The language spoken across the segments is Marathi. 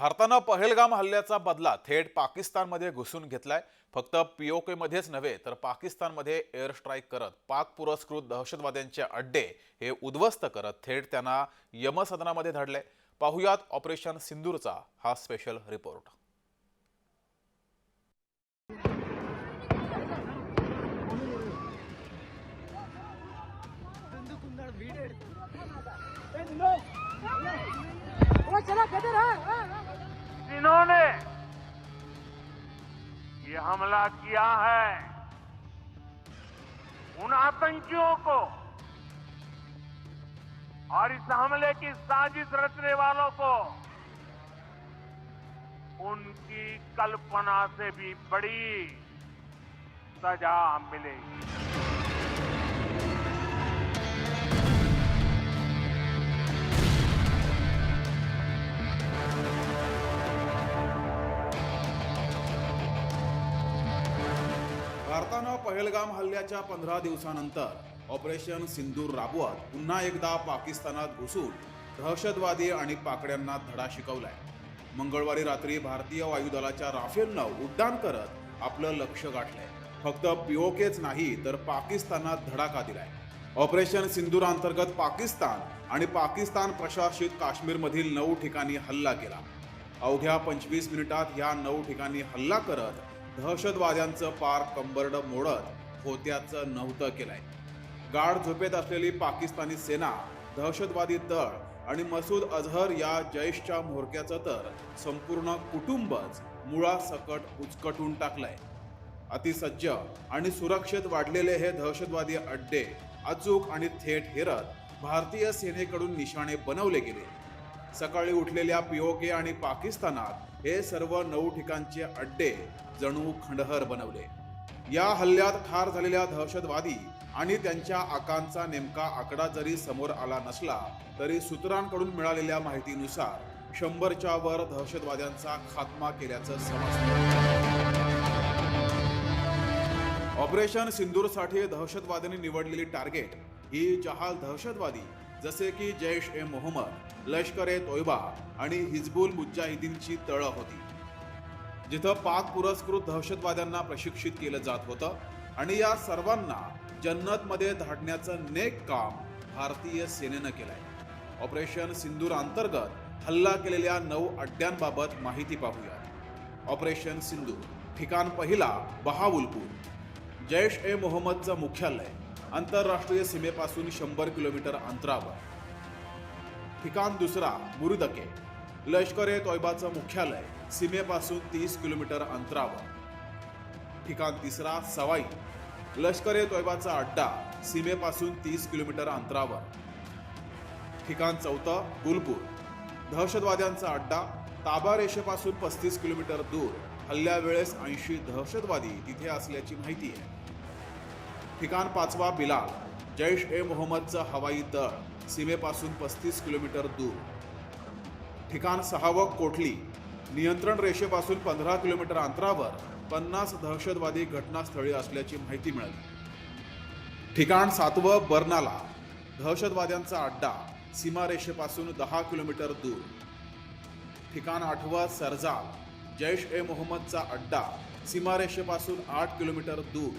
भारतानं पहलगाम हल्ल्याचा बदला थेट पाकिस्तानमध्ये घुसून घेतलाय. फक्त पीओकेमध्येच नव्हे तर पाकिस्तानमध्ये एअर स्ट्राईक करत पाक पुरस्कृत दहशतवाद्यांचे अड्डे हे उद्ध्वस्त करत थेट त्यांना यमसदनामध्ये धाडले पाहुयात ऑपरेशन सिंदूरचा हा स्पेशल रिपोर्ट. चला जिन्होंने ये हमला किया है। उन आतंकियों को और इस हमले की साजिश रचने वालों को उनकी कल्पना से भी बड़ी सजा मिलेगी। भारतानं पहलगाम हल्ल्याच्या पंधरा दिवसानंतर ऑपरेशन सिंदूर राबवत पुन्हा एकदा पाकिस्तानात घुसून दहशतवादी आणि पाकड्यांना धडा शिकवलाय. मंगळवारी रात्री भारतीय वायुदलाच्या राफेलनं उड्डाण करत आपलं लक्ष गाठलंय. फक्त पीओकेच नाही तर पाकिस्तानात धडाका दिलाय? ऑपरेशन सिंदूर अंतर्गत पाकिस्तान आणि पाकिस्तान प्रशासित काश्मीरमधील नऊ ठिकाणी हल्ला केला. अवघ्या पंचवीस मिनिटात या नऊ ठिकाणी हल्ला करत दहशतवाद्यांचं पार कंबरड मोडत होत्याचं नव्हतं केलंय. गाढ झोपेत असलेली पाकिस्तानी सेना दहशतवादी तळ आणि मसूद अझहर या जैशच्या म्होरक्याचं तर संपूर्ण कुटुंबच मुळासकट उचकटून टाकलंय. अतिसज्ज आणि सुरक्षित वाढलेले हे दहशतवादी अड्डे अचूक आणि थेट हेरत भारतीय सेनेकडून निशाणे बनवले गेले. सकाळी उठलेल्या पीओके आणि पाकिस्तानात हे सर्व नऊ ठिकाणचे अड्डे जणू खंडहर बनवले. या हल्ल्यात ठार झालेल्या दहशतवादी आणि त्यांच्या आकांचा नेमका आकडा जरी समोर आला नसला तरी सूत्रांकडून मिळालेल्या माहितीनुसार शंभरच्या वर दहशतवाद्यांचा खात्मा केल्याचं समजतं. ऑपरेशन सिंदूरसाठी दहशतवाद्यांनी निवडलेली टार्गेट ही जहाल दहशतवादी जसे की जैश ए मोहम्मद लष्कर ए तोयबा आणि हिजबुल मुजाहिदीनची तळं होती. जिथं पाक पुरस्कृत दहशतवाद्यांना प्रशिक्षित केलं जात होतं आणि या सर्वांना जन्नतमध्ये धाडण्याचं नेक काम भारतीय सेनेनं केलंय. ऑपरेशन सिंदूर अंतर्गत हल्ला केलेल्या नऊ अड्ड्यांबाबत माहिती पाहूया ऑपरेशन सिंदूर ठिकाण पहिला बहावुलपूर. जैश ए मोहम्मदचं मुख्यालय आंतरराष्ट्रीय सीमेपासून शंभर किलोमीटर अंतरावर. ठिकाण दुसरा मुरुदके. लष्कर ए तोयबाचं मुख्यालय सीमेपासून तीस किलोमीटर अंतरावर. ठिकाण तिसरा सवाई. लष्कर ए तोयबाचा अड्डा सीमेपासून तीस किलोमीटर अंतरावर. ठिकाण चौथं गुलपूर दहशतवाद्यांचा अड्डा ताबा रेषेपासून पस्तीस किलोमीटर दूर. हल्ल्यावेळेस ऐंशी दहशतवादी तिथे असल्याची माहिती आहे. ठिकाण पाचवा बिलाल. जैश ए मोहम्मदचा हवाई तळ सीमेपासून पस्तीस किलोमीटर दूर. ठिकाण सहावं कोठली. नियंत्रण रेषेपासून पंधरा किलोमीटर अंतरावर पन्नास दहशतवादी घटनास्थळी असल्याची माहिती मिळाली. ठिकाण सातवं बर्नाला दहशतवाद्यांचा अड्डा सीमारेषेपासून दहा किलोमीटर दूर. ठिकाण आठवं सरजाल जैश ए मोहम्मदचा अड्डा सीमारेषेपासून आठ किलोमीटर दूर.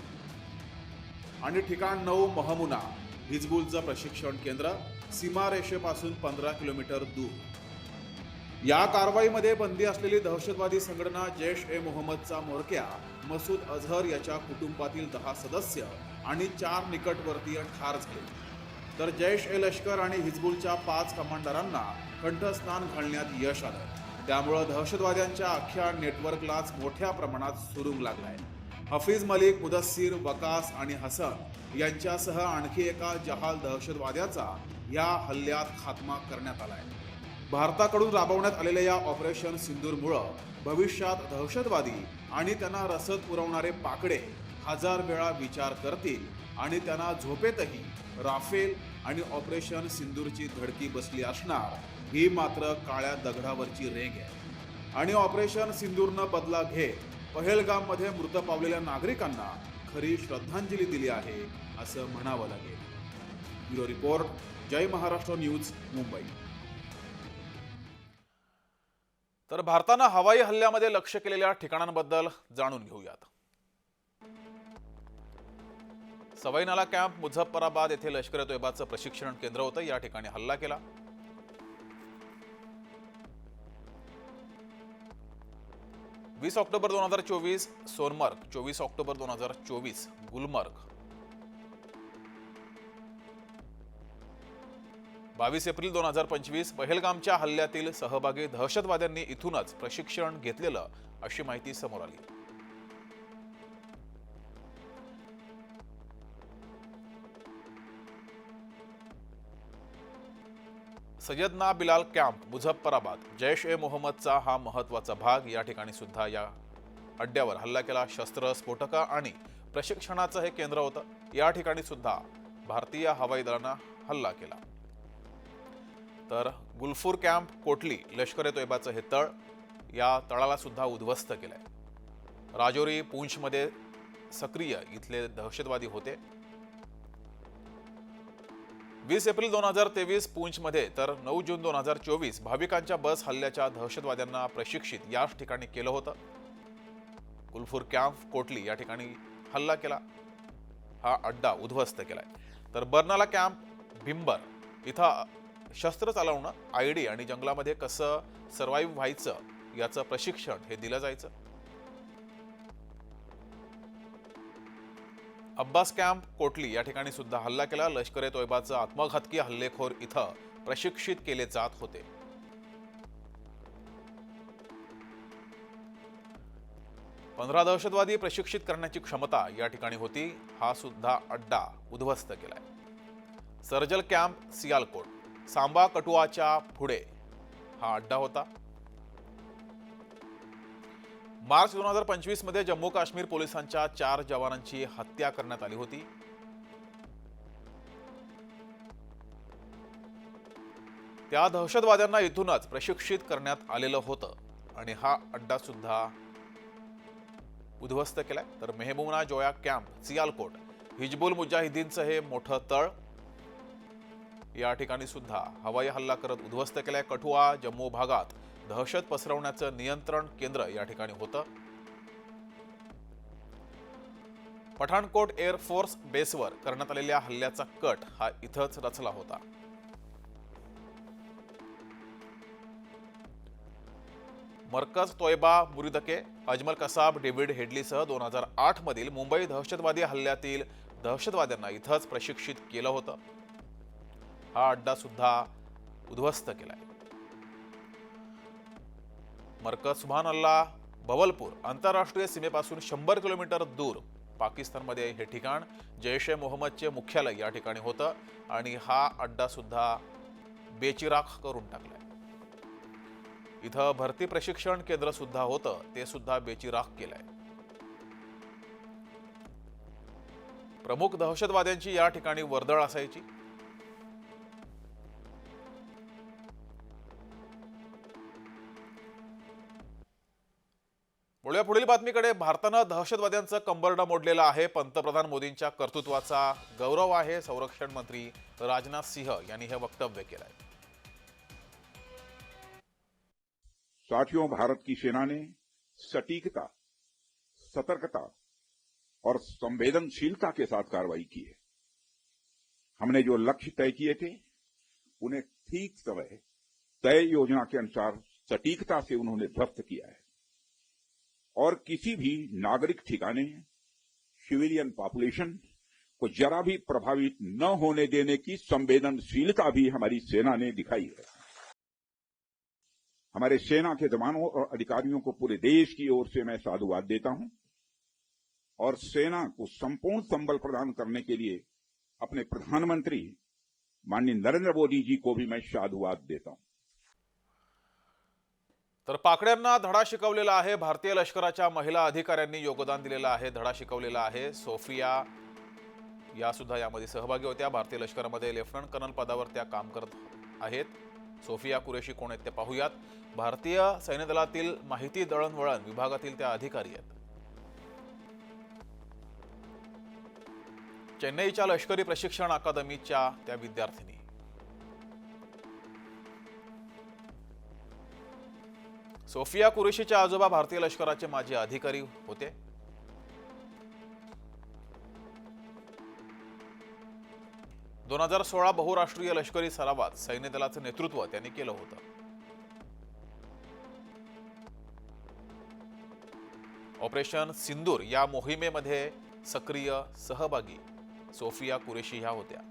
आणि ठिकाण नऊ महमुना हिजबुलचं प्रशिक्षण केंद्र सीमारेषेपासून पंधरा किलोमीटर दूर. या कारवाईमध्ये बंदी असलेली दहशतवादी संघटना जैश ए मोहम्मदचा म्होरक्या मसूद अझहर याच्या कुटुंबातील दहा सदस्य आणि चार निकटवर्तीय ठार झाले. तर जैश ए लष्कर आणि हिजबुलच्या पाच कमांडरांना कंठस्नान घालण्यात यश आलं. त्यामुळं दहशतवाद्यांच्या अख्ख्या नेटवर्कलाच मोठ्या प्रमाणात सुरूंग लागलाय. हफीज मलिक मुदस्सीर वकास आणि हसन यांच्यासह आणखी एका जहाल दहशतवाद्याचा या हल्ल्यात खात्मा करण्यात आलाय. भारताकडून राबवण्यात आलेल्या या ऑपरेशन सिंदूरमुळं भविष्यात दहशतवादी आणि त्यांना रसद पुरवणारे पाकडे हजार वेळा विचार करतील आणि त्यांना झोपेतही राफेल आणि ऑपरेशन सिंदूरची धडकी बसली असणार ही मात्र काळ्या दगडावरची रेग आहे. आणि ऑपरेशन सिंदूरनं बदला घेत पहेलगाममध्ये मृत पावलेल्या नागरिकांना खरी श्रद्धांजली दिली आहे असं म्हणावं लागेल. Bureau report Jai Maharashtra news Mumbai. तर भारतानं हवाई हल्ल्यामध्ये लक्ष केलेल्या ठिकाणांबद्दल जाणून घेऊयात. सवाईनाला कॅम्प मुझफ्फराबाद येथे लष्कर तोयबाचं प्रशिक्षण केंद्र होतं. या ठिकाणी हल्ला केला. वीस ऑक्टोबर दोन हजार चोवीस सोनमर्ग. चोवीस ऑक्टोबर दोन हजार चोवीस गुलमर्ग. बावीस एप्रिल दोन हजार पंचवीस पहलगामच्या हल्ल्यातील सहभागी दहशतवाद्यांनी इथूनच प्रशिक्षण घेतलेलं अशी माहिती समोर आली. सय्यदना बिलाल कॅम्प मुझफ्फराबाद. जैश ए मोहम्मदचा हा महत्त्वाचा भाग. या ठिकाणी सुद्धा या अड्ड्यावर हल्ला केला. शस्त्र स्फोटकं आणि प्रशिक्षणाचं हे केंद्र होतं. या ठिकाणी सुद्धा भारतीय हवाई दलानं हल्ला केला. तर गुलफूर कॅम्प कोटली लष्कर ए तोयबाचं हे तळ या तळाला सुद्धा उद्ध्वस्त केलंय. राजौरी पूंछमध्ये सक्रिय इथले दहशतवादी होते. वीस एप्रिल दोन हजार तेवीस पूंछमध्ये तर नऊ जून दोन हजार चोवीस भाविकांच्या बस हल्ल्याच्या दहशतवाद्यांना प्रशिक्षित याच ठिकाणी केलं होतं. गुलफूर कॅम्प कोटली या ठिकाणी हल्ला केला. हा अड्डा उद्ध्वस्त केलाय. तर बर्नाला कॅम्प भिंबर इथं शस्त्र चालवणं आय डी आणि जंगलामध्ये कसं सर्वाईव्ह व्हायचं याचं प्रशिक्षण हे दिलं जायचं. अब्बास कॅम्प कोटली या ठिकाणी सुद्धा हल्ला केला. लष्कर ए तोयबाचं आत्मघातकी हल्लेखोर इथं प्रशिक्षित केले जात होते. पंधरा दहशतवादी प्रशिक्षित करण्याची क्षमता या ठिकाणी होती. हा सुद्धा अड्डा उद्ध्वस्त केलाय. सर्जल कॅम्प सियालकोट सांबा कटुआच्या पुढे हा अड्डा होता. मार्च दोन हजार पंचवीसमध्ये जम्मू काश्मीर पोलिसांच्या चार जवानांची हत्या करण्यात आली होती. त्या दहशतवाद्यांना इथूनच प्रशिक्षित करण्यात आलेलं होतं आणि हा अड्डा सुद्धा उद्ध्वस्त केलाय. तर मेहबूबना जोया कॅम्प सियालकोट हिजबुल मुजाहिदीनचं हे मोठं तळ या ठिकाणी सुद्धा हवाई हल्ला करत उद्ध्वस्त केलाय. कठुआ जम्मू भागात दहशत पसरवण्याचं नियंत्रण केंद्र या ठिकाणी होतं. पठाणकोट एअरफोर्स बेसवर करण्यात आलेल्या हल्ल्याचा कट हा इथंच रचला होता. मरकज तोयबा मुरिदके अजमल कसाब डेव्हिड हेडलीसह दोन हजार आठमधील मुंबई दहशतवादी हल्ल्यातील दहशतवाद्यांना इथंच प्रशिक्षित केलं होतं. हा अड्डा सुद्धा उद्ध्वस्त आहे मरकज सुभान अल्ला बवलपूर आंतरराष्ट्रीय सीमेपासून शंभर किलोमीटर दूर पाकिस्तानमध्ये हे ठिकाण जैश ए मोहम्मदचे मुख्यालय या ठिकाणी होतं आणि हा अड्डासुद्धा बेचिराख करून टाकलाय. इथं भरती प्रशिक्षण केंद्र सुद्धा होतं ते सुद्धा बेचिराख केलंय. प्रमुख दहशतवाद्यांची या ठिकाणी वर्दळ असायची. वळूया पुढील बातमीकडे. भारतानं दहशतवाद्यांचं कंबरडा मोडलेलं आहे. पंतप्रधान मोदींच्या कर्तृत्वाचा गौरव आहे. संरक्षण मंत्री राजनाथ सिंह यांनी हे वक्तव्य केलंय. साथियों, भारत की सेना ने सटीकता, सतर्कता और संवेदनशीलता के साथ कार्रवाई की है। हमने जो लक्ष्य तय किए थे, उन्हें ठीक समय, तय योजना के अनुसार सटीकता से उन्होंने ध्वस्त किया है। और किसी भी नागरिक ठिकाने सिविलियन पॉपुलेशन को जरा भी प्रभावित न होने देने की संवेदनशीलता भी हमारी सेना ने दिखाई है। हमारे सेना के जवानों और अधिकारियों को पूरे देश की ओर से मैं साधुवाद देता हूँ और सेना को संपूर्ण संबल प्रदान करने के लिए अपने प्रधानमंत्री माननीय नरेंद्र मोदी जी को भी मैं साधुवाद देता हूँ। तर पाकड्यांना धडा शिकवलेला आहे. भारतीय लष्कराच्या महिला अधिकाऱ्यांनी योगदान दिलेलं आहे धडा शिकवलेला आहे. सोफिया या सुद्धा यामध्ये सहभागी होत्या. भारतीय लष्करामध्ये लेफ्टनंट कर्नल पदावर त्या काम करत आहेत. सोफिया कुरेशी कोण आहेत ते पाहूयात. भारतीय सैन्य दलातील माहिती दळणवळण विभागातील त्या अधिकारी आहेत. चेन्नईच्या लष्करी प्रशिक्षण अकादमीच्या त्या विद्यार्थिनी. सोफिया कुरेशीच्या आजोबा भारतीय लष्कराचे माजी अधिकारी होते. दोन हजार सोळा बहुराष्ट्रीय लष्करी सरावात सैन्य दलाचं नेतृत्व त्यांनी केलं होतं. ऑपरेशन सिंदूर या मोहिमेमध्ये सक्रिय सहभागी सोफिया कुरेशी ह्या होत्या.